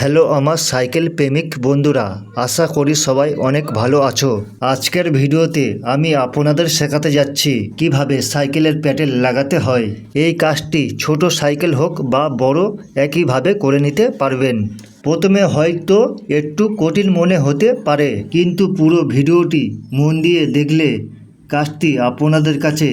Hello আমার cycle প্রেমিক বন্ধুরা, আশা করি সবাই অনেক ভালো আছো। আজকের ভিডিওতে আমি আপনাদের শেখাতে যাচ্ছি কীভাবে সাইকেলের প্যাডেল লাগাতে হয়। এই কাজটি ছোট সাইকেল হোক বা বড়, একইভাবে করে নিতে পারবেন। প্রথমে হয়তো একটু কঠিন মনে হতে পারে, কিন্তু পুরো ভিডিওটি মন দিয়ে দেখলে কাজটি আপনাদের কাছে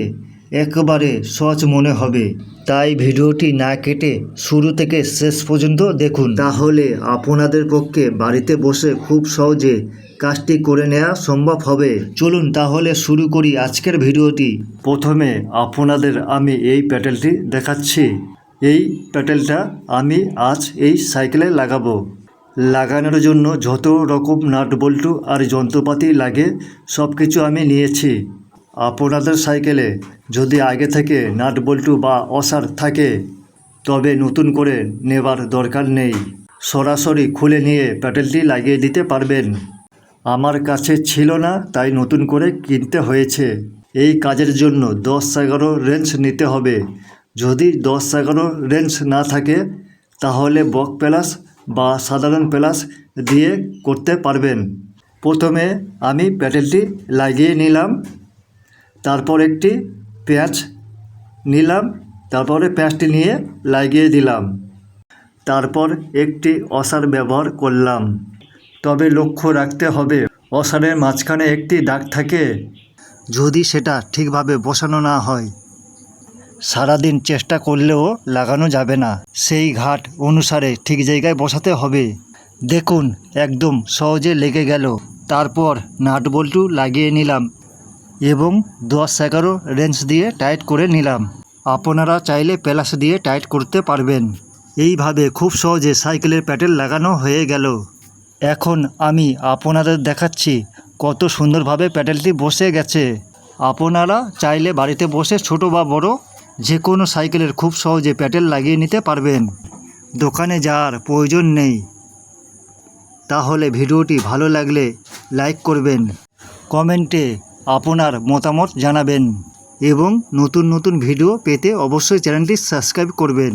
একেবারে সহজ মনে হবে। তাই ভিডিওটি না কেটে শুরু থেকে শেষ পর্যন্ত দেখুন। তাহলে আপনাদের পক্ষে বাড়িতে বসে খুব সহজে কাজটি করে নেওয়া সম্ভব হবে। চলুন তাহলে শুরু করি আজকের ভিডিওটি। প্রথমে আপনাদের আমি এই প্যাটেলটি দেখাচ্ছি। এই প্যাটেলটা আমি আজ এই সাইকেলে লাগাবো। লাগানোর জন্য যত রকম নাট বল্টু আর যন্ত্রপাতি লাগে সব কিছু আমি নিয়েছি। আপনাদের সাইকেলে যদি আগে থেকে নাট বল্টু বা অসার থাকে, তবে নতুন করে নেবার দরকার নেই। সরাসরি খুলে নিয়ে প্যাটেলটি লাগিয়ে দিতে পারবেন। আমার কাছে ছিল না, তাই নতুন করে কিনতে হয়েছে। এই কাজের জন্য দশ এগারো রেঞ্জ নিতে হবে। যদি দশ এগারো রেঞ্জ না থাকে, তাহলে বক প্লাস বা সাধারণ প্লাস দিয়ে করতে পারবেন। প্রথমে আমি প্যাটেলটি লাগিয়ে নিলাম। তারপর একটি পেঁয়াজ নিলাম, তারপরে পেঁয়াজটি নিয়ে লাগিয়ে দিলাম। তারপর একটি অসার ব্যবহার করলাম। তবে লক্ষ্য রাখতে হবে, অসারের মাঝখানে একটি দাগ থাকে। যদি সেটা ঠিকভাবে বসানো না হয়, সারাদিন চেষ্টা করলেও লাগানো যাবে না। সেই ঘাট অনুসারে ঠিক জায়গায় বসাতে হবে। দেখুন, একদম সহজে লেগে গেল। তারপর নাট বল্টু লাগিয়ে নিলাম। এবং দশ এগারো রেঞ্জ দিয়ে টাইট করে নিলাম। আপনারা চাইলে প্যালাস দিয়ে টাইট করতে পারবেন। এইভাবে খুব সহজে সাইকেলের প্যাটেল লাগানো হয়ে গেল। এখন আমি আপনাদের দেখাচ্ছি কত সুন্দরভাবে প্যাটেলটি বসে গেছে। আপনারা চাইলে বাড়িতে বসে ছোট বা বড় যে কোনো সাইকেলের খুব সহজে প্যাটেল লাগিয়ে নিতে পারবেন। দোকানে যাওয়ার প্রয়োজন নেই। তাহলে ভিডিওটি ভালো লাগলে লাইক করবেন। কমেন্টে আপনার মতামত জানাবেন এবং নতুন নতুন ভিডিও পেতে অবশ্যই চ্যানেলটি সাবস্ক্রাইব করবেন।